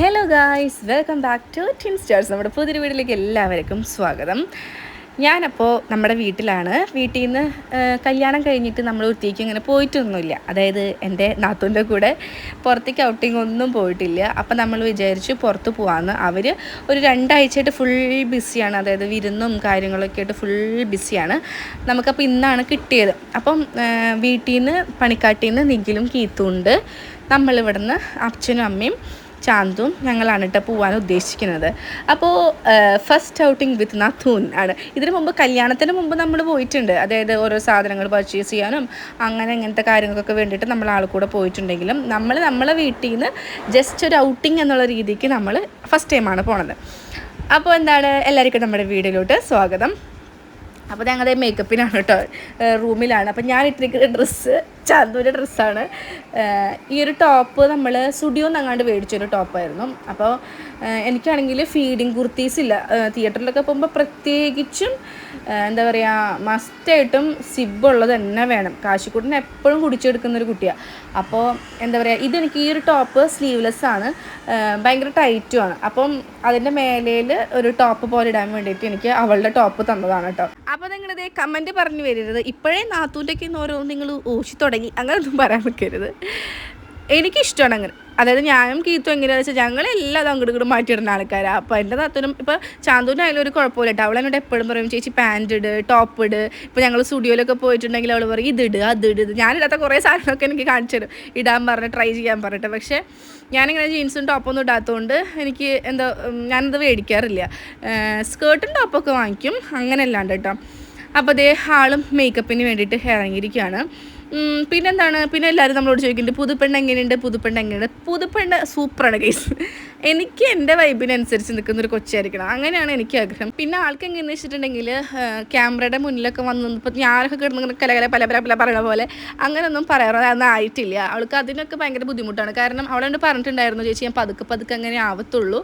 Hello guys welcome back to tin stars നമ്മുടെ പുതിയൊരു വീട്ടിലേക്ക് എല്ലാവർക്കും സ്വാഗതം. ഞാനപ്പോൾ നമ്മുടെ വീട്ടിലാണ്. വീട്ടിൽ നിന്ന് കല്യാണം കഴിഞ്ഞിട്ട് നമ്മൾ ഒറ്റയ്ക്ക് ഇങ്ങനെ പോയിട്ടൊന്നുമില്ല. അതായത് എന്റെ നാത്തൂന്റെ കൂടെ പുറത്തേക്ക് ഔട്ടിംഗ് ഒന്നും പോയിട്ടില്ല. അപ്പം നമ്മൾ വിചാരിച്ചു പുറത്ത് പോകാമെന്ന് അവർ ഒരു രണ്ടാഴ്ചയായിട്ട് ഫുൾ ബിസിയാണ് അതായത് വിരുന്നും കാര്യങ്ങളൊക്കെ ആയിട്ട് ഫുൾ ബിസിയാണ് നമുക്കപ്പോൾ ഇന്നാണ് കിട്ടിയത്. അപ്പം വീട്ടിൽ നിന്ന് പണിക്കാട്ടിൽ നിന്ന് നിഖിലും കീത്തുണ്ട് നമ്മളിവിടുന്ന് അച്ഛനും അമ്മയും ചാന്തും ഞങ്ങളാണ് കേട്ടോ പോകാൻ ഉദ്ദേശിക്കുന്നത്. അപ്പോൾ ഫസ്റ്റ് ഔട്ടിംഗ് വിത്ത് നഥൂൻ ആണ്. ഇതിനു മുമ്പ് കല്യാണത്തിന് മുമ്പ് നമ്മൾ പോയിട്ടുണ്ട്. അതായത് ഓരോ സാധനങ്ങൾ പർച്ചേസ് ചെയ്യാനും അങ്ങനെ ഇങ്ങനത്തെ കാര്യങ്ങൾക്കൊക്കെ വേണ്ടിയിട്ട് നമ്മൾ ആൾ കൂടെ പോയിട്ടുണ്ടെങ്കിലും നമ്മൾ നമ്മളെ വീട്ടിൽ നിന്ന് ജസ്റ്റ് ഒരു ഔട്ടിംഗ് എന്നുള്ള രീതിക്ക് നമ്മൾ ഫസ്റ്റ് ടൈമാണ് പോണത്. അപ്പോൾ എന്താണ്? എല്ലാവർക്കും നമ്മുടെ വീഡിയോയിലോട്ട് സ്വാഗതം. അപ്പോൾ ഞങ്ങളുടെ മേക്കപ്പിനാണ് കേട്ടോ. റൂമിലാണ് അപ്പോൾ ഞാൻ ഇട്ടിരിക്കുന്ന ഡ്രസ്സ് ചാന്തൂന്റെ ഡ്രസ്സാണ് ഈ ഒരു ടോപ്പ് നമ്മൾ സ്റ്റുഡിയോ അങ്ങാണ്ട് മേടിച്ചൊരു ടോപ്പായിരുന്നു അപ്പോൾ എനിക്കാണെങ്കിൽ ഫീഡിങ് കുർത്തീസ് ഇല്ല. തിയേറ്ററിലൊക്കെ പോകുമ്പോൾ പ്രത്യേകിച്ചും എന്താ പറയുക മസ്റ്റായിട്ടും സിബ് ഉള്ളത് തന്നെ വേണം. കാശിക്കൂട്ടിന് എപ്പോഴും കുടിച്ചെടുക്കുന്ന ഒരു കുട്ടിയാണ് അപ്പോൾ എന്താ പറയുക ഇതെനിക്ക് ഈ ഒരു ടോപ്പ് സ്ലീവ്ലെസ് ആണ്. ഭയങ്കര ടൈറ്റുമാണ് അപ്പം അതിന്റെ മേലയിൽ ഒരു ടോപ്പ് പോലെ ഇടാൻ വേണ്ടിയിട്ട് എനിക്ക് അവളുടെ ടോപ്പ് തന്നതാണ് കേട്ടോ. അപ്പോൾ നിങ്ങളിത് കമന്റ് പറഞ്ഞു വരരുത്. ഇപ്പോഴേ നാത്തൂന്റെയൊക്കെ ഓരോ നിങ്ങൾ ഊശി തുടങ്ങി. അങ്ങനെയൊന്നും പറയാൻ നിൽക്കരുത് എനിക്കിഷ്ടമാണ് അങ്ങനെ. അതായത് ഞാനും കീത്തും എങ്ങനെയാണെന്ന് വെച്ചാൽ ഞങ്ങൾ അത് അങ്ങോട്ട് ഇങ്ങോട്ട് മാറ്റിയിടുന്ന ആൾക്കാരാണ് അപ്പോൾ എന്റെ തത്വനും ഇപ്പോൾ ചാന്തൂന്റെ ആയാലും ഒരു കുഴപ്പമില്ല കേട്ടോ. അവളെന്നോട് എപ്പോഴും പറയും ചേച്ചി പാന്റ് ഇട് ടോപ്പ് ഇട്. ഇപ്പോൾ ഞങ്ങൾ സ്റ്റുഡിയോയിലൊക്കെ പോയിട്ടുണ്ടെങ്കിൽ അവൾ പറയും ഇതിട് അതിട് ഇത് ഞാനിടാത്ത കുറേ സാധനമൊക്കെ എനിക്ക് കാണിച്ചു തരും. ഇടാൻ പറഞ്ഞ് ട്രൈ ചെയ്യാൻ പറഞ്ഞിട്ട്. പക്ഷേ ഞാനിങ്ങനെ ജീൻസും ടോപ്പൊന്നും ഇടാത്തതുകൊണ്ട് എനിക്ക് എന്താ ഞാനത് മേടിക്കാറില്ല. സ്കേർട്ടും ടോപ്പൊക്കെ വാങ്ങിക്കും. അങ്ങനെ അല്ലാണ്ട് കേട്ടോ. അപ്പോൾ അതേ ആളും മേക്കപ്പിന് വേണ്ടിയിട്ട് ഇറങ്ങിയിരിക്കുകയാണ് പിന്നെന്താണ്? പിന്നെ എല്ലാവരും നമ്മളോട് ചോദിക്കുന്നുണ്ട് പുതുപ്പെണ്ണ് എങ്ങനെയുണ്ട്? പുതുപ്പെണ്ണ് എങ്ങനെയുണ്ട്? പുതുപ്പെണ്ണ് സൂപ്പറാണ് കേസ് എനിക്ക് എന്റെ വൈബിനനുസരിച്ച് നിൽക്കുന്ന ഒരു കൊച്ചായിരിക്കണം. അങ്ങനെയാണ് എനിക്ക് ആഗ്രഹം. പിന്നെ ആൾക്ക് എങ്ങനെയെന്ന് വെച്ചിട്ടുണ്ടെങ്കിൽ ക്യാമറയുടെ മുന്നിലൊക്കെ വന്ന് ഇപ്പോൾ ഞാനൊക്കെ കിടന്ന് കലകല പല പല പല പറയണ പോലെ അങ്ങനെയൊന്നും പറയാറൊന്നും ആയിട്ടില്ല. അവൾക്ക് അതിനൊക്കെ ഭയങ്കര ബുദ്ധിമുട്ടാണ്. കാരണം അവളോട് പറഞ്ഞിട്ടുണ്ടായിരുന്നു ചേച്ചി ഞാൻ പതുക്കെ പതുക്കെ അങ്ങനെ ആവത്തുള്ളൂ.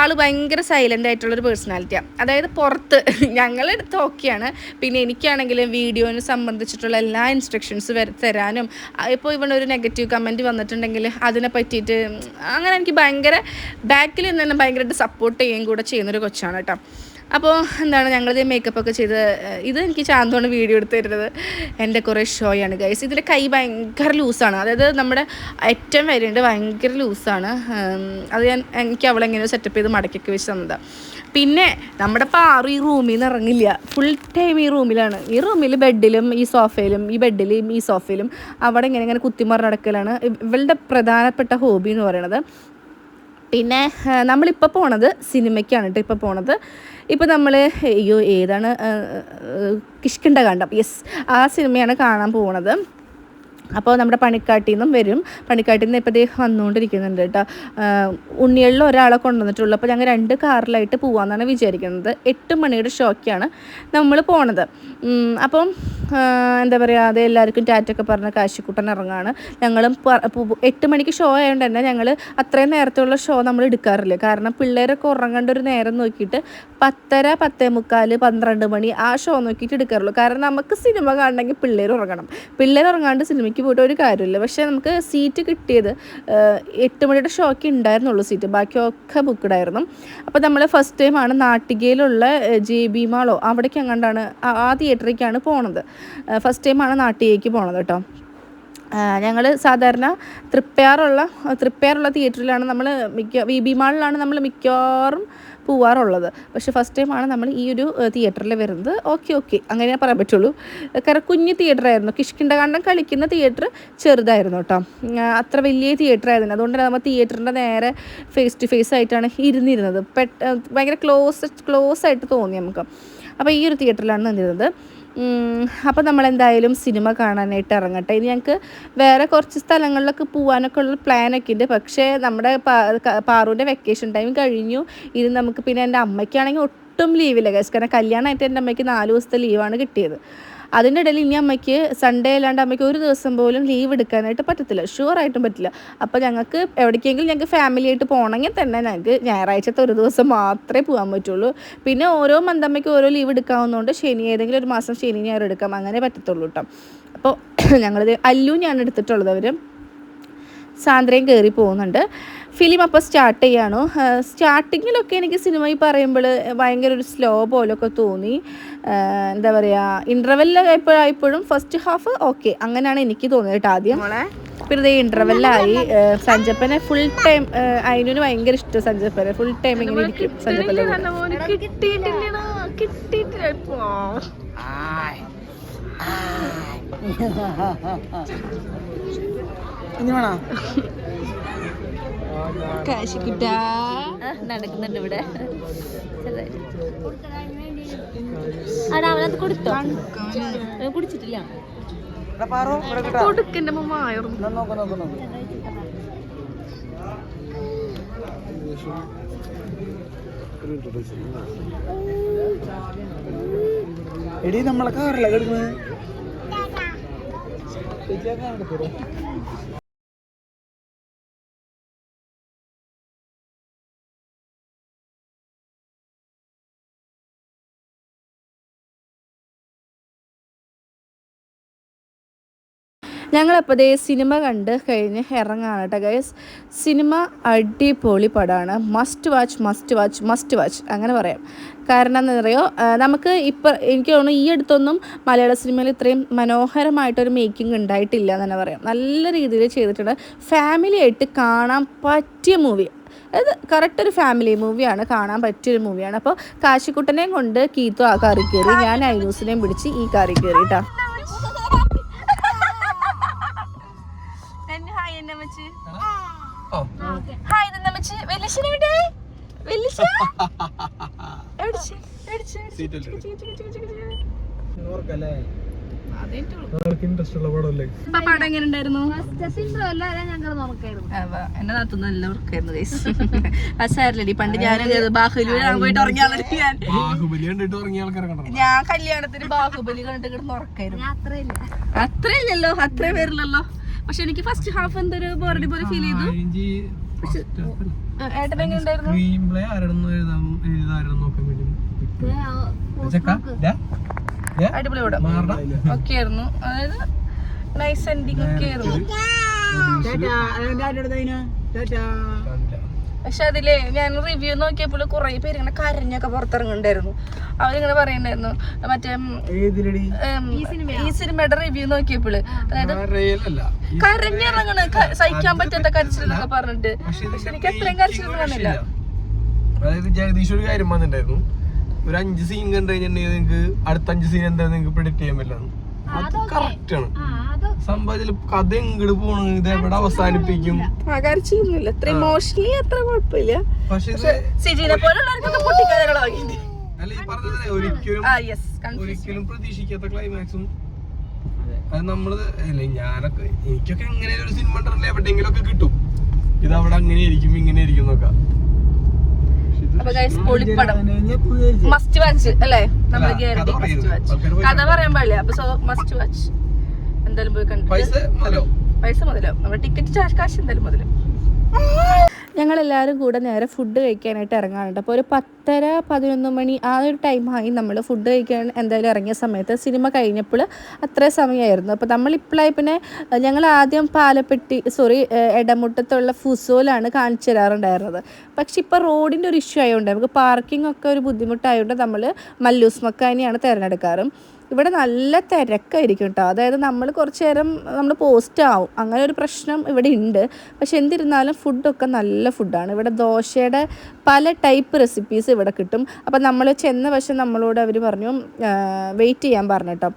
ആൾ ഭയങ്കര സൈലന്റ് ആയിട്ടുള്ളൊരു പേഴ്സണാലിറ്റിയാണ് അതായത് പുറത്ത് ഞങ്ങളെടുത്ത് ഓക്കെയാണ്. പിന്നെ എനിക്കാണെങ്കിലും വീഡിയോനെ സംബന്ധിച്ചിട്ടുള്ള എല്ലാ ഇൻസ്ട്രക്ഷൻസ് തരാനും ഇപ്പോൾ ഇവിടെ ഒരു നെഗറ്റീവ് കമന്റ് വന്നിട്ടുണ്ടെങ്കിൽ അതിനെ പറ്റിയിട്ട് അങ്ങനെ എനിക്ക് ഭയങ്കര ബാക്കിൽ നിന്ന് തന്നെ ഭയങ്കരമായിട്ട് സപ്പോർട്ട് ചെയ്യുകയും കൂടെ ചെയ്യുന്നൊരു കൊച്ചാണ് കേട്ടോ. അപ്പോൾ എന്താണ് ഞങ്ങളിത് മേക്കപ്പ് ഒക്കെ ചെയ്ത് ഇത് എനിക്ക് ചാന്തോണ് വീഡിയോ എടുത്ത് തരുന്നത്. എന്റെ കുറേ ഷോയാണ് ഗൈസ് ഇതിൽ കൈ ഭയങ്കര ലൂസാണ് അതായത് നമ്മുടെ ഏറ്റവും വരെയുണ്ട് ഭയങ്കര ലൂസാണ് അത് ഞാൻ എനിക്ക് അവളെങ്ങനെ സെറ്റപ്പ് ചെയ്ത് മടക്കൊക്കെ വെച്ച് തന്നതാണ് പിന്നെ നമ്മുടെ പാറു ഈ റൂമിൽ നിന്ന് ഇറങ്ങില്ല. ഫുൾ ടൈം ഈ റൂമിലാണ് ഈ റൂമിൽ ബെഡിലും ഈ സോഫയിലും ഈ ബെഡിലും ഈ സോഫയിലും അവിടെ ഇങ്ങനെ ഇങ്ങനെ കുത്തിമറി നടക്കലാണ്. ഇവളുടെ പ്രധാനപ്പെട്ട ഹോബി എന്ന് പറയുന്നത് പിന്നെ നമ്മളിപ്പോൾ പോണത് സിനിമയ്ക്കാണ് കേട്ടോ ഇപ്പോൾ പോണത്. ഇപ്പോൾ നമ്മൾ അയ്യോ ഏതാണ് കിഷ്കിണ്ട കണ്ടം യെസ് ആ സിനിമയാണ് കാണാൻ പോണത്. അപ്പോൾ നമ്മുടെ പണിക്കാട്ടിൽ നിന്നും വരും. പണിക്കാട്ടിൽ നിന്ന് ഇപ്പോൾ ഇദ്ദേഹം വന്നുകൊണ്ടിരിക്കുന്നുണ്ട് കേട്ടോ. ഉണ്ണികളിൽ ഒരാളെ കൊണ്ടുവന്നിട്ടുള്ളൂ. അപ്പോൾ ഞങ്ങൾ രണ്ട് കാറിലായിട്ട് പോകാമെന്നാണ് വിചാരിക്കുന്നത്. എട്ട് മണിയുടെ ഷോക്കാണ് നമ്മൾ പോണത്. അപ്പം എന്താ പറയുക അത് എല്ലാവർക്കും ടാറ്റൊക്കെ പറഞ്ഞ കാശിക്കുട്ടൻ ഇറങ്ങാണ്. ഞങ്ങളും എട്ട് മണിക്ക് ഷോ ആയതുകൊണ്ട് തന്നെ ഞങ്ങൾ അത്രയും നേരത്തുള്ള ഷോ നമ്മൾ എടുക്കാറില്ല. കാരണം പിള്ളേരൊക്കെ ഉറങ്ങേണ്ട ഒരു നേരം നോക്കിയിട്ട് പത്തര പത്തേ മുക്കാൽ പന്ത്രണ്ട് മണി ആ ഷോ നോക്കിയിട്ട് എടുക്കാറുള്ളൂ. കാരണം നമുക്ക് സിനിമ കാണണമെങ്കിൽ പിള്ളേർ ഉറങ്ങണം. പിള്ളേർ ഉറങ്ങാണ്ട് സിനിമയ്ക്ക് പോയിട്ട് ഒരു കാര്യമില്ല. പക്ഷേ നമുക്ക് സീറ്റ് കിട്ടിയത് എട്ട് മണിയുടെ ഷോക്ക് ഉണ്ടായിരുന്നുള്ളൂ സീറ്റ് ബാക്കിയൊക്കെ ബുക്ക്ഡ് ആയിരുന്നു. അപ്പോൾ നമ്മൾ ഫസ്റ്റ് ടൈമാണ് നാട്ടികയിലുള്ള ജെ ബി മാളോ അവിടേക്ക് എങ്ങാണ്ടാണ് ആ തിയേറ്ററിലേക്കാണ് പോണത്. ഫസ്റ്റ് ടൈമാണ് നാട്ടികയ്ക്ക് പോണത് കേട്ടോ ഞങ്ങൾ സാധാരണ തൃപ്പയാറുള്ള തൃപ്പയാറുള്ള തിയേറ്ററിലാണ് നമ്മൾ മിക്ക വി ബി മാളിലാണ് നമ്മൾ മിക്കവാറും പോവാറുള്ളത്. പക്ഷെ ഫസ്റ്റ് ടൈമാണ് നമ്മൾ ഈ ഒരു തിയേറ്ററിൽ വരുന്നത്. Okay okay. അങ്ങനെ പറയാൻ പറ്റുള്ളൂ. കാരണം കുഞ്ഞ് തിയേറ്റർ ആയിരുന്നു. കിഷ്കിണ്ടകാണ്ടം കളിക്കുന്ന തിയേറ്റർ ചെറുതായിരുന്നു കേട്ടോ. അത്ര വലിയ തിയേറ്റർ ആയിരുന്നു അതുകൊണ്ട് നമ്മൾ തിയേറ്ററിന്റെ നേരെ ഫേസ് ടു ഫേസ് ആയിട്ടാണ് ഇരുന്നിരുന്നത്. പെട്ട ഭയങ്കര ക്ലോസ് ക്ലോസ് ആയിട്ട് തോന്നി നമുക്ക്. അപ്പോൾ ഈ ഒരു തിയേറ്ററിലാണ് നിന്നിരുന്നത്. അപ്പോൾ നമ്മൾ എന്തായാലും സിനിമ കാണാനായിട്ട് ഇറങ്ങട്ടെ. ഇനി ഞങ്ങൾക്ക് വേറെ കുറച്ച് സ്ഥലങ്ങളിലൊക്കെ പോകാനൊക്കെ ഉള്ള പ്ലാനൊക്കെ ഉണ്ട് പക്ഷേ നമ്മുടെ പാറുവിന്റെ വെക്കേഷൻ ടൈം കഴിഞ്ഞു. ഇത് നമുക്ക് പിന്നെ എന്റെ അമ്മയ്ക്കാണെങ്കിൽ ഒട്ടും ലീവില്ല കാരണം കല്യാണമായിട്ട് എന്റെ അമ്മയ്ക്ക് നാല് ദിവസത്തെ ലീവാണ് കിട്ടിയത്. അതിന്റെ ഇടയിൽ ഇനി അമ്മയ്ക്ക് സൺഡേ അല്ലാണ്ട് അമ്മയ്ക്ക് ഒരു ദിവസം പോലും ലീവ് എടുക്കാനായിട്ട് പറ്റത്തില്ല. ഷുവറായിട്ടും പറ്റില്ല. അപ്പോൾ ഞങ്ങൾക്ക് എവിടേക്കെങ്കിലും ഞങ്ങൾക്ക് ഫാമിലി ആയിട്ട് പോകണമെങ്കിൽ തന്നെ ഞങ്ങൾക്ക് ഞായറാഴ്ചത്തെ ഒരു ദിവസം മാത്രമേ പോകാൻ പറ്റുള്ളൂ. പിന്നെ ഓരോ മന്തമ്മയ്ക്ക് ഓരോ ലീവ് എടുക്കാവുന്നതുകൊണ്ട് ശനി ഏതെങ്കിലും ഒരു മാസം ശനി ഞായർ എടുക്കാം. അങ്ങനെ പറ്റത്തുള്ളൂ കേട്ടോ അപ്പോൾ ഞങ്ങളിത് അല്ലു ഞാൻ എടുത്തിട്ടുള്ളത് അവർ സാന്ദ്രയും കയറി പോകുന്നുണ്ട്. ഫിലിം അപ്പോൾ സ്റ്റാർട്ട് ചെയ്യാണ്. സ്റ്റാർട്ടിങ്ങിലൊക്കെ എനിക്ക് സിനിമ ഈ പറയുമ്പോൾ ഭയങ്കര ഒരു സ്ലോ പോലൊക്കെ തോന്നി. എന്താ പറയുക ഇന്റർവെല്ലായപ്പോഴായപ്പോഴും ഫസ്റ്റ് ഹാഫ് ഓക്കെ അങ്ങനെയാണ് എനിക്ക് തോന്നിയത് കേട്ടോ ആദ്യം. പിന്നെ ഇതേ ഇന്റർവെല്ലായി സഞ്ജപ്പനെ ഫുൾ ടൈം അതിനു ഭയങ്കര ഇഷ്ടം സഞ്ജപ്പനെ. ഫുൾ ടൈം ഇങ്ങനെ ഇരിക്കും സഞ്ജപ്പനെ കാശ് കിട്ടാ. നടക്കുന്നുണ്ട് ഇവിടെ. അവിടെ അവനത് കൊടുത്തോ? കുടിച്ചിട്ടില്ല. കൊടുക്കന്റെ എടി നമ്മളെ കാറില്ല കിടക്കുന്നത് ഞങ്ങളപ്പോൾ സിനിമ കണ്ട് കഴിഞ്ഞ് ഇറങ്ങാണ് കേട്ടോ ഗൈസ് സിനിമ അടിപൊളി പടമാണ് must watch must watch must watch അങ്ങനെ പറയാം. കാരണം എന്താ പറയുക നമുക്ക് ഇപ്പം എനിക്ക് തോന്നുന്നു ഈ അടുത്തൊന്നും മലയാള സിനിമയിൽ ഇത്രയും മനോഹരമായിട്ടൊരു മേക്കിംഗ് ഉണ്ടായിട്ടില്ല എന്ന് തന്നെ പറയാം. നല്ല രീതിയിൽ ചെയ്തിട്ടുണ്ട്. ഫാമിലി ആയിട്ട് കാണാൻ പറ്റിയ മൂവി അത് കറക്റ്റ് ഒരു ഫാമിലി മൂവിയാണ് കാണാൻ പറ്റിയൊരു മൂവിയാണ് അപ്പോൾ കാശിക്കുട്ടനെയും കൊണ്ട് കീത്തു ആ കാറി കയറി. ഞാൻ ഐനൂസിനെയും പിടിച്ച് ഈ കാറി കയറി കേട്ടോ എന്റെ നാത്തു നല്ല ഉറക്കായിരുന്നു ഗൈസ് അസാരില്ലടി പണ്ട് ഞാൻ ബാഹുബലി പോയിട്ട് ഉറങ്ങിയാളി ഞാൻ. കല്യാണത്തിന് ബാഹുബലി കണ്ടിട്ട് കിടന്ന് ഉറക്കായിരുന്നു. അത്രയില്ലല്ലോ അത്രേ പേരില്ലല്ലോ. പക്ഷെ എനിക്ക് ഫസ്റ്റ് ഹാഫ് എന്തൊരു ബോറടി പോലെ ഫീൽ ചെയ്തു. ഏട്ടൻ എങ്ങനെ ഉണ്ടായിരുന്നു? സ്ക്രീൻ പ്ലേ ആരാണെന്ന് എഴുതാൻ എഴുതാരെന്ന് നോക്കാൻ വേണ്ടി ചെക്ക ദാ, ദാ, അടിപൊളി പടം. ഒക്കെ ആയിരുന്നു അതായത് നൈസ് എൻഡിങ് ഒക്കെ ആയിരുന്നു. പക്ഷെ അതിൽ ഞാൻ റിവ്യൂ നോക്കിയപ്പോൾ കുറെ പേര് ഇങ്ങനെ കരഞ്ഞൊക്കെ പുറത്തിറങ്ങുന്നുണ്ടായിരുന്നു. അവരിങ്ങനെ പറയുന്നുണ്ടായിരുന്നു മറ്റേ ഈ സിനിമയുടെ റിവ്യൂ നോക്കിയപ്പോൾ അതായത് കരഞ്ഞിറങ്ങണ സഹിക്കാൻ പറ്റാത്ത കരച്ചിലെന്നൊക്കെ പറഞ്ഞിട്ട്. പക്ഷെ എനിക്ക് അത്രയും കരച്ചിലൊന്നും വന്നില്ല. അതായത് ജഗദീഷ് ഒരു കാര്യം വന്നിട്ടുണ്ടായിരുന്നു ഒരു അഞ്ച് സീൻ കണ്ടു കഴിഞ്ഞിട്ടുണ്ടെങ്കിൽ നിങ്ങൾക്ക് അടുത്ത അഞ്ച് സീൻ എന്താ നിങ്ങൾക്ക് പ്രിഡിക്ട് ചെയ്യാൻ പറ്റില്ല. അത് കറക്റ്റ് ആണ്. സംഭവത്തിൽ കഥ എങ്ങോട്ട് പോണു ഇത് എവിടെ അവസാനിപ്പിക്കും? കരച്ചിലൊന്നുമില്ല അത്ര ഇമോഷണലി അത്ര കുഴപ്പമില്ല. ഒരിക്കലും ആ യെസ് ഒരിക്കലും പ്രതീക്ഷിക്കാത്ത ക്ലൈമാക്സും അത് നമ്മൾ അല്ലേ ഞാനൊക്കെ എനിക്കൊക്കെ എങ്ങനെ ഒരു സിനിമ ഉണ്ടല്ലേ എവിടെയെങ്കിലും ഒക്കെ കിട്ടും. ഇത് അവിടെ അങ്ങനെ ഇരിക്കും ഇങ്ങനെ ഇരിക്കും എന്നൊക്കെ. മസ്റ്റ് വാച്ച് അല്ലേ? നമ്മൾ അല്ല, കഥ പറയാൻ പാടില്ല. അപ്പൊ സോ മസ്റ്റ് വാച്ച് എന്തായാലും പോയി കണ്ടു പൈസ മുതലാവും നമ്മുടെ ടിക്കറ്റ് കാശ് എന്തായാലും മുതലും? ഞങ്ങളെല്ലാവരും കൂടെ നേരെ ഫുഡ് കഴിക്കാനായിട്ട് ഇറങ്ങാറുണ്ട് അപ്പോൾ ഒരു പത്തര പതിനൊന്ന് മണി ആ ഒരു ടൈമായി നമ്മൾ ഫുഡ് കഴിക്കാൻ എന്തായാലും ഇറങ്ങിയ സമയത്ത്. സിനിമ കഴിഞ്ഞപ്പോൾ അത്ര സമയമായിരുന്നു. അപ്പോൾ നമ്മൾ ഇപ്പോഴായി പിന്നെ ഞങ്ങൾ ആദ്യം പാലപ്പെട്ടി സോറി ഇടമുട്ടത്തുള്ള ഫുസോലാണ് കാണിച്ചു തരാറുണ്ടായിരുന്നത്. പക്ഷെ ഇപ്പോൾ റോഡിന്റെ ഒരു ഇഷ്യൂ ആയതുകൊണ്ട് നമുക്ക് പാർക്കിംഗ് ഒക്കെ ഒരു ബുദ്ധിമുട്ടായതുകൊണ്ട് നമ്മൾ മല്ലൂസ് മക്കാനിയാണ് തിരഞ്ഞെടുക്കാറ്. ഇവിടെ നല്ല തിരക്കായിരിക്കും കേട്ടോ അതായത് നമ്മൾ കുറച്ച് നേരം നമ്മൾ പോസ്റ്റ് ആവും. അങ്ങനെ ഒരു പ്രശ്നം ഇവിടെ ഉണ്ട് പക്ഷെ എന്തിരുന്നാലും ഫുഡൊക്കെ നല്ല ഫുഡാണ് ഇവിടെ ദോശയുടെ പല ടൈപ്പ് റെസിപ്പീസ് ഇവിടെ കിട്ടും. അപ്പം നമ്മൾ ചെന്ന പക്ഷെ നമ്മളോട് അവർ പറഞ്ഞു വെയിറ്റ് ചെയ്യാൻ പറഞ്ഞു കേട്ടോ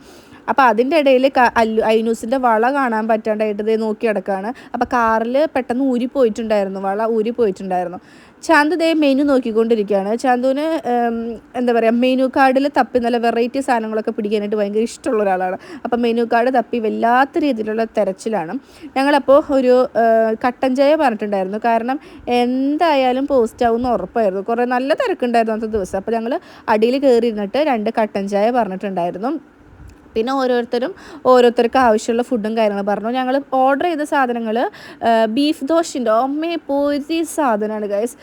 അപ്പോൾ അതിന്റെ ഇടയിൽ അല്ലു ഐനൂസിന്റെ വള കാണാൻ പറ്റാണ്ടായിട്ട് ഇത് നോക്കി കിടക്കുകയാണ് അപ്പോൾ കാറിൽ പെട്ടെന്ന് ഊരി പോയിട്ടുണ്ടായിരുന്നു. വള ഊരി പോയിട്ടുണ്ടായിരുന്നു. ചാന്ത് ദേ മെനു നോക്കിക്കൊണ്ടിരിക്കുകയാണ്. ചാന്തുവിന് എന്താ പറയുക മെനു കാർഡിൽ തപ്പി നല്ല വെറൈറ്റി സാധനങ്ങളൊക്കെ പിടിക്കാനായിട്ട് ഭയങ്കര ഇഷ്ടമുള്ള ഒരാളാണ്. അപ്പോൾ മെനു കാർഡ് തപ്പി വല്ലാത്ത രീതിയിലുള്ള തെരച്ചിലാണ്. ഞങ്ങളപ്പോൾ ഒരു കട്ടൻ ചായ പറഞ്ഞിട്ടുണ്ടായിരുന്നു. കാരണം എന്തായാലും പോസ്റ്റ് ആവുമെന്ന് ഉറപ്പായിരുന്നു. കുറേ നല്ല തിരക്കുണ്ടായിരുന്നു അന്നത്തെ ദിവസം. അപ്പോൾ ഞങ്ങൾ അടിയിൽ കയറി ഇരുന്നിട്ട് രണ്ട് കട്ടൻ ചായ പറഞ്ഞിട്ടുണ്ടായിരുന്നു. പിന്നെ ഓരോരുത്തരും ഓരോരുത്തർക്ക് ആവശ്യമുള്ള ഫുഡും കാര്യങ്ങളും പറഞ്ഞു. ഞങ്ങൾ ഓർഡർ ചെയ്ത സാധനങ്ങൾ ബീഫ് ദോശന്റെ അമ്മയെ പോയി സാധനമാണ് ഗൈസ്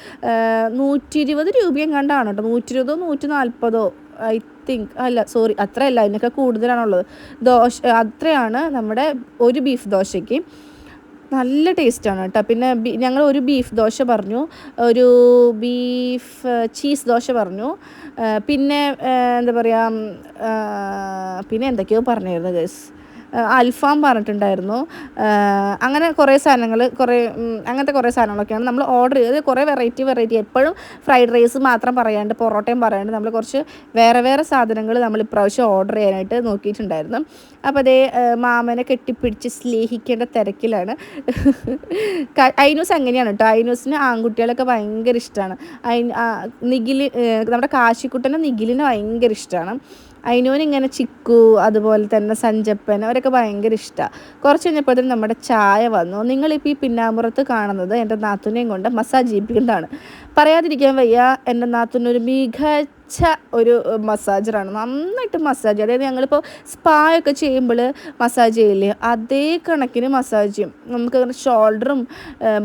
നൂറ്റി ഇരുപത് രൂപയും കണ്ടാണ് കേട്ടോ. നൂറ്റി ഇരുപതോ നൂറ്റി നാൽപ്പതോ ഐ തിങ്ക് അല്ല സോറി അത്രയല്ല അതിനൊക്കെ കൂടുതലാണുള്ളത്. ദോശ അത്രയാണ് നമ്മുടെ ഒരു ബീഫ് ദോശയ്ക്ക്. നല്ല ടേസ്റ്റാണ് കേട്ടോ. പിന്നെ ഞങ്ങൾ ഒരു ബീഫ് ദോശ പറഞ്ഞു. ഒരു ബീഫ് ചീസ് ദോശ പറഞ്ഞു. പിന്നെ എന്താ പറയുക പിന്നെ എന്തൊക്കെയോ പറഞ്ഞായിരുന്നു ഗൈസ് അൽഫാം പറഞ്ഞിട്ടുണ്ടായിരുന്നു. അങ്ങനെ കുറേ സാധനങ്ങൾ കുറേ അങ്ങനത്തെ കുറേ സാധനങ്ങളൊക്കെയാണ് നമ്മൾ ഓർഡർ ചെയ്തത്. കുറേ വെറൈറ്റി വെറൈറ്റി. എപ്പോഴും ഫ്രൈഡ് റൈസ് മാത്രം പറയാണ്ട് പൊറോട്ടയും പറയാണ്ട് നമ്മൾ കുറച്ച് വേറെ വേറെ സാധനങ്ങൾ നമ്മൾ ഇപ്രാവശ്യം ഓർഡർ ചെയ്യാനായിട്ട് നോക്കിയിട്ടുണ്ടായിരുന്നു. അപ്പോൾ അതേ മാമനെ കെട്ടിപ്പിടിച്ച് സ്നേഹിക്കേണ്ട തിരക്കിലാണ്. ഐനൂസ് അങ്ങനെയാണ് കേട്ടോ. ഐനൂസിന് ആൺകുട്ടികളൊക്കെ ഭയങ്കര ഇഷ്ടമാണ്. ഐ നിഖിൽ നമ്മുടെ കാശിക്കുട്ടനെ നിഖിലിന് ഭയങ്കര ഇഷ്ടമാണ്. അയിനോന് ഇങ്ങനെ ചിക്കു അതുപോലെ തന്നെ സഞ്ചപ്പൻ അവരൊക്കെ ഭയങ്കര ഇഷ്ടമാണ് കുറച്ച് കഴിഞ്ഞപ്പോഴത്തേനും നമ്മുടെ ചായ വന്നു. നിങ്ങളിപ്പോൾ ഈ പിന്നാമ്പുറത്ത് കാണുന്നത് എന്റെ നാത്തുനെയും കൊണ്ട് മസാജ് ചെയ്യിപ്പിക്കുന്നതാണ്. പറയാതിരിക്കാൻ വയ്യ. എന്റെ നാത്തുനൊരു മികച്ച ഒരു മസാജറാണ്. നന്നായിട്ട് മസാജ്. അതായത് ഞങ്ങളിപ്പോൾ സ്പാ ഒക്കെ ചെയ്യുമ്പോൾ മസാജ് ചെയ്യില്ലേ? അതേ കണക്കിന് മസാജ് ചെയ്യും. നമുക്ക് ഷോൾഡറും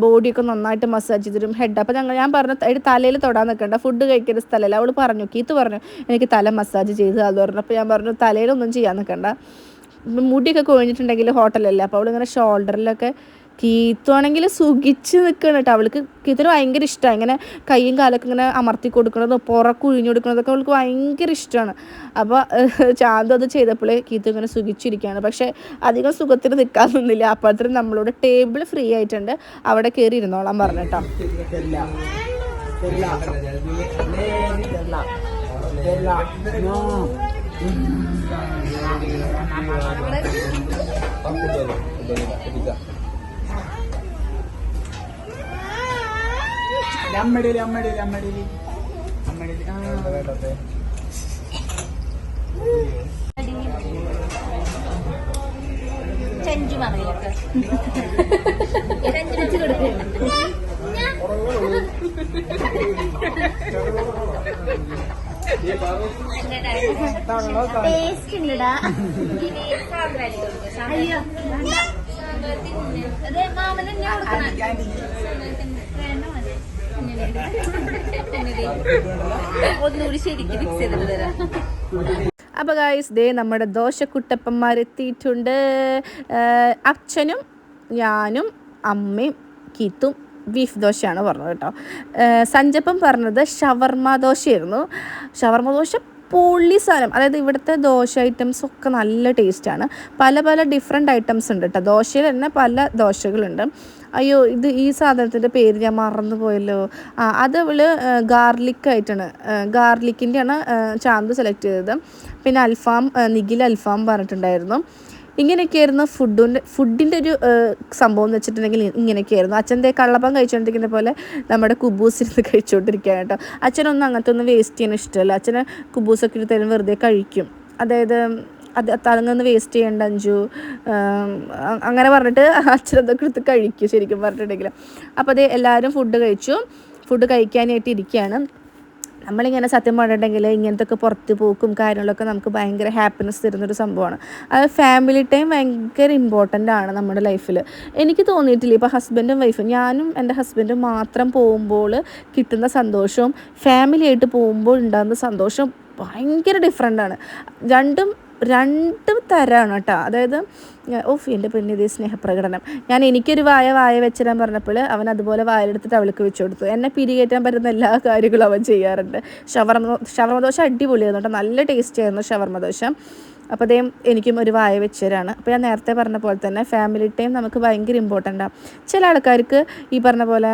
ബോഡിയൊക്കെ നന്നായിട്ട് മസാജ് ചെയ്ത് തരും ഹെഡ്. അപ്പോൾ ഞങ്ങൾ ഞാൻ പറഞ്ഞു അതിന്റെ തലയിൽ തൊടാൻ നിൽക്കണ്ട ഫുഡ് കഴിക്കുന്ന സ്ഥലമല്ല അവൾ പറഞ്ഞു കീത്ത് പറഞ്ഞു എനിക്ക് തല മസാജ് ചെയ്ത് അത് പറഞ്ഞു. അപ്പോൾ ഞാൻ പറഞ്ഞു തലയിലൊന്നും ചെയ്യാൻ നിൽക്കണ്ട മുടിയൊക്കെ കൊഴിഞ്ഞിട്ടുണ്ടെങ്കിൽ ഹോട്ടലല്ലേ? അപ്പോൾ അവളിങ്ങനെ ഷോൾഡറിലൊക്കെ കീത്തുവാണെങ്കിൽ സുഖിച്ച് നിൽക്കണം കേട്ടോ. അവൾക്ക് കീത്തിന് ഭയങ്കര ഇഷ്ടമാണ്. ഇങ്ങനെ കൈയും കാലൊക്കെ ഇങ്ങനെ അമർത്തി കൊടുക്കുന്നതും പുറക്ക് ഉഴിഞ്ഞു കൊടുക്കുന്നതൊക്കെ അവൾക്ക് ഭയങ്കര ഇഷ്ടമാണ്. അപ്പോൾ ചാന്ത് അത് ചെയ്തപ്പോൾ കീത്തു ഇങ്ങനെ സുഖിച്ചിരിക്കുകയാണ്. പക്ഷേ അധികം സുഖത്തിന് നിൽക്കാൻ നിന്നില്ല അപ്പോഴത്തേനും നമ്മളോട് ടേബിൾ ഫ്രീ ആയിട്ടുണ്ട്. അവിടെ കയറി ഇരുന്നോളാൻ പറഞ്ഞു കേട്ടോ. അമ്മടേലി അമ്മടേലി അമ്മടേലി അമ്മടേലി ചെഞ്ചു മറിയൊക്കെ ചെഞ്ചു വെച്ച് കൊടുക്കുന്നുണ്ട് ടേസ്റ്റ് ഉണ്ടടാ. അയ്യോ. അത് മാമന് ഞാൻ കൊടുക്കണം മിക്സ് ചെയ്തിട്ട് അപ്പോൾ ഗായ്സ് ദേ നമ്മുടെ ഏഹ് അച്ഛനും ഞാനും അമ്മയും കീത്തും ബീഫ് ദോശയാണ് പറഞ്ഞത് കേട്ടോ. സഞ്ചപ്പം പറഞ്ഞത് ഷവർമ ദോശയായിരുന്നു. ഷവർമ ദോശ പൊള്ളി സാധനം അതായത് ഇവിടുത്തെ ദോശ ഐറ്റംസ് ഒക്കെ നല്ല ടേസ്റ്റാണ് പല പല ഡിഫറെന്റ് ഐറ്റംസ് ഉണ്ട് കേട്ടോ ദോശയിൽ തന്നെ പല ദോശകളുണ്ട്. അയ്യോ ഇത് ഈ സാധനത്തിന്റെ പേര് ഞാൻ മറന്നു പോയല്ലോ. ആ അത് അവൾ ഗാർലിക് ആയിട്ടാണ് ഗാർലിക്കിന്റെയാണ് ചാന്ത് സെലക്ട് ചെയ്തത്. പിന്നെ അൽഫാം നിഖിൽ അൽഫാം പറഞ്ഞിട്ടുണ്ടായിരുന്നു. ഇങ്ങനെയൊക്കെയായിരുന്നു ഫുഡിന്റെ ഫുഡിന്റെ ഒരു സംഭവം എന്ന് വെച്ചിട്ടുണ്ടെങ്കിൽ ഇങ്ങനെയൊക്കെയായിരുന്നു. അച്ഛന്റെ കള്ളപ്പം കഴിച്ചുകൊണ്ടിരിക്കുന്ന പോലെ നമ്മുടെ കുബൂസ് ഇരുന്ന് കഴിച്ചുകൊണ്ടിരിക്കുകയാണ് കേട്ടോ. അച്ഛനൊന്നും അങ്ങനത്തെ ഒന്നും വേസ്റ്റ് ചെയ്യാൻ ഇഷ്ടമല്ല. അച്ഛന് കുബൂസൊക്കെ എടുത്ത് വെറുതെ കഴിക്കും. അതായത് അത് അതങ്ങൊന്ന് വേസ്റ്റ് ചെയ്യേണ്ട അഞ്ചു അങ്ങനെ പറഞ്ഞിട്ട് അച്ഛനതൊക്കെ എടുത്ത് കഴിക്കും ശരിക്കും പറഞ്ഞിട്ടുണ്ടെങ്കിൽ. അപ്പോൾ അത് എല്ലാവരും ഫുഡ് കഴിച്ചു. ഫുഡ് കഴിക്കാനായിട്ട് ഇരിക്കുകയാണ്. നമ്മളിങ്ങനെ സത്യം പറഞ്ഞിട്ടുണ്ടെങ്കിൽ ഇങ്ങനത്തെ പുറത്ത് പോക്കും കാര്യങ്ങളൊക്കെ നമുക്ക് ഭയങ്കര ഹാപ്പിനെസ് തരുന്നൊരു സംഭവമാണ്. അത് ഫാമിലി ടൈം ഭയങ്കര ഇമ്പോർട്ടന്റ് ആണ് നമ്മുടെ ലൈഫിൽ എനിക്ക് തോന്നിയിട്ടില്ല ഇപ്പോൾ ഹസ്ബൻഡും വൈഫും ഞാനും എന്റെ ഹസ്ബൻഡും മാത്രം പോകുമ്പോൾ കിട്ടുന്ന സന്തോഷവും ഫാമിലി ആയിട്ട് പോകുമ്പോൾ ഉണ്ടാകുന്ന സന്തോഷം ഭയങ്കര ഡിഫറെന്റ് ആണ്. രണ്ടും രണ്ടും തരമാണ് കേട്ടോ. അതായത് ഓഫ് എന്റെ പിന്നെ ഇതേ സ്നേഹപ്രകടനം. ഞാൻ എനിക്കൊരു വായ വായ വെച്ചിടാൻ പറഞ്ഞപ്പോൾ അവൻ അതുപോലെ വായിലെടുത്തിട്ട് അവൾക്ക് വെച്ചു കൊടുത്തു. എന്നെ പിരികേറ്റാൻ പറ്റുന്ന എല്ലാ കാര്യങ്ങളും അവൻ ചെയ്യാറുണ്ട്. ഷവർമ ഷവർമ ദോശ അടിപൊളിയായിരുന്നു കേട്ടോ. നല്ല ടേസ്റ്റ് ആയിരുന്നു ഷവർമ ദോശ അപ്പോൾ അദ്ദേഹം എനിക്കും ഒരു വായ വെച്ചവരാണ്. അപ്പോൾ ഞാൻ നേരത്തെ പറഞ്ഞ പോലെ തന്നെ ഫാമിലി ടൈം നമുക്ക് ഭയങ്കര ഇമ്പോർട്ടന്റ് ആണ് ചില ആൾക്കാർക്ക് ഈ പറഞ്ഞ പോലെ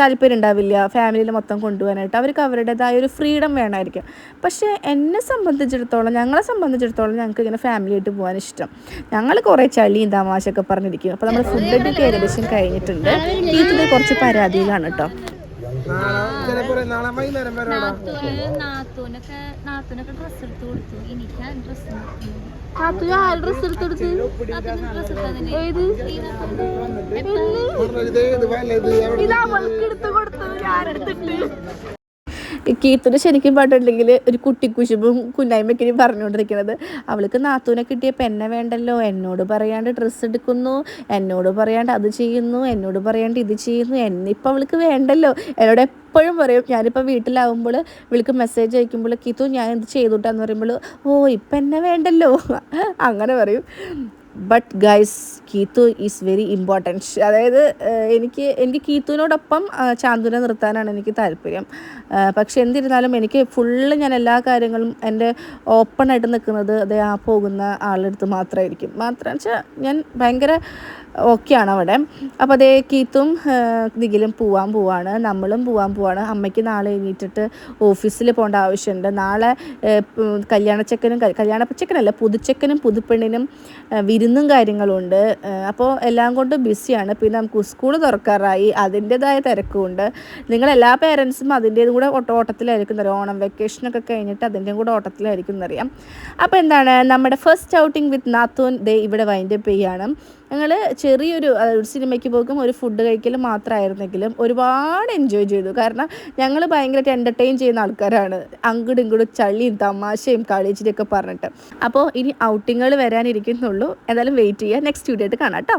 താല്പര്യം ഉണ്ടാവില്ല ഫാമിലിയിൽ മൊത്തം കൊണ്ടുപോകാനായിട്ട്. അവർക്ക് അവരുടേതായ ഒരു ഫ്രീഡം വേണമായിരിക്കും. പക്ഷേ എന്നെ സംബന്ധിച്ചിടത്തോളം ഞങ്ങളെ സംബന്ധിച്ചിടത്തോളം ഞങ്ങൾക്ക് ഇങ്ങനെ ഫാമിലി ആയിട്ട് പോകാൻ ഇഷ്ടം. ഞങ്ങൾ കുറേ ചളിയും തമാശയൊക്കെ പറഞ്ഞിരിക്കും. അപ്പോൾ നമ്മൾ ഫുഡൊക്കെ ഏകദേശം കഴിഞ്ഞിട്ടുണ്ട്. ഇതിൽ കുറച്ച് പരാതിയിലാണ് കേട്ടോ. നാളെ വൈകുന്നേരം നാത്തൂന് നാത്തൂനൊക്കെ നാത്തൂനൊക്കെ ഡ്രസ്സ് എടുത്ത് കൊടുത്തു. എനിക്ക് ആ എടുത്തെടുത്ത് നാത്തൂന് ഡ്രസ്സ് എടുത്താ തന്നെ ഏത്? ഈ നാത്തൂന് ഇത് ഇത് വല്ലത് എവിടെ കീത്തിന് ശരിക്കും പാട്ടുണ്ടെങ്കിൽ ഒരു കുട്ടിക്കുശുമ്പും കുന്നായ്മയ്ക്കിനി പറഞ്ഞുകൊണ്ടിരിക്കുന്നത്. അവൾക്ക് നാത്തൂനെ കിട്ടിയപ്പോൾ എന്നെ വേണ്ടല്ലോ. എന്നോട് പറയാണ്ട് ഡ്രസ്സ് എടുക്കുന്നു. എന്നോട് പറയാണ്ട് അത് ചെയ്യുന്നു. എന്നോട് പറയാണ്ട് ഇത് ചെയ്യുന്നു. എന്നിപ്പോൾ അവൾക്ക് വേണ്ടല്ലോ. എന്നോട് എപ്പോഴും പറയും ഞാനിപ്പോൾ വീട്ടിലാവുമ്പോൾ വിളിക്ക് മെസ്സേജ് അയക്കുമ്പോൾ കീത്തു ഞാൻ എന്ത് ചെയ്തുട്ടാന്ന് പറയുമ്പോൾ ഓ ഇപ്പം എന്നെ വേണ്ടല്ലോ. അങ്ങനെ പറയും. But guys Keethu is very important അതായത് എനിക്ക് എനിക്ക് കീത്തുവിനോടൊപ്പം ചാന്തുനെ നിർത്താനാണ് എനിക്ക് താല്പര്യം. പക്ഷെ എന്തിരുന്നാലും എനിക്ക് ഫുള്ള് ഞാൻ എല്ലാ കാര്യങ്ങളും എന്റെ ഓപ്പണായിട്ട് നിൽക്കുന്നത് അതേ ആ പോകുന്ന ആളുടെ അടുത്ത് മാത്രമായിരിക്കും. മാത്രം വെച്ചാൽ ഞാൻ ഭയങ്കര ഓക്കെയാണ് അവിടെ അപ്പോൾ അതേ കീത്തും ദിഗിലും പോവാൻ പോവാണ്. നമ്മളും പോവാൻ പോവാണ്. അമ്മയ്ക്ക് നാളെ എണീറ്റിട്ട് ഓഫീസിൽ പോകേണ്ട ആവശ്യമുണ്ട് നാളെ കല്യാണച്ചക്കനും കല്യാണ ചെക്കനല്ല പുതുച്ചക്കനും പുതുപ്പെണ്ണിനും വിരുന്നും കാര്യങ്ങളും ഉണ്ട് അപ്പോൾ എല്ലാം കൊണ്ടും ബിസിയാണ്. പിന്നെ നമുക്ക് സ്കൂൾ തുറക്കാറായി. അതിന്റെതായ തിരക്കുമുണ്ട് നിങ്ങൾ എല്ലാ പേരൻസും അതിന്റേതും കൂടെ ഓട്ട ഓട്ടത്തിലായിരിക്കും എന്നറിയാം. ഓണം വെക്കേഷനൊക്കെ കഴിഞ്ഞിട്ട് അതിന്റെയും കൂടെ ഓട്ടത്തിലായിരിക്കും എന്നറിയാം. അപ്പോൾ എന്താണ്? നമ്മുടെ ഫസ്റ്റ് ഔട്ടിംഗ് വിത്ത് നാത്തൂൻ ദേ ഇവിടെ വൈൻഡപ്പ് ചെയ്യാണ്. ഞങ്ങൾ ചെറിയൊരു ഒരു സിനിമയ്ക്ക് പോക്കും ഒരു ഫുഡ് കഴിക്കലും മാത്രമായിരുന്നെങ്കിലും ഒരുപാട് എൻജോയ് ചെയ്തു. കാരണം ഞങ്ങൾ ഭയങ്കരമായിട്ട് എന്റർടൈൻ ചെയ്യുന്ന ആൾക്കാരാണ്. അങ്ങോട്ടും ഇങ്ങോട്ടും ചളിയും തമാശയും കളിച്ചിട്ടൊക്കെ പറഞ്ഞിട്ട്. അപ്പോൾ ഇനി ഔട്ടിങ്ങൾ വരാനിരിക്കുന്നുള്ളൂ. എന്തായാലും വെയിറ്റ് ചെയ്യുക നെക്സ്റ്റ് വീഡിയോ ആയിട്ട് കാണാം കേട്ടോ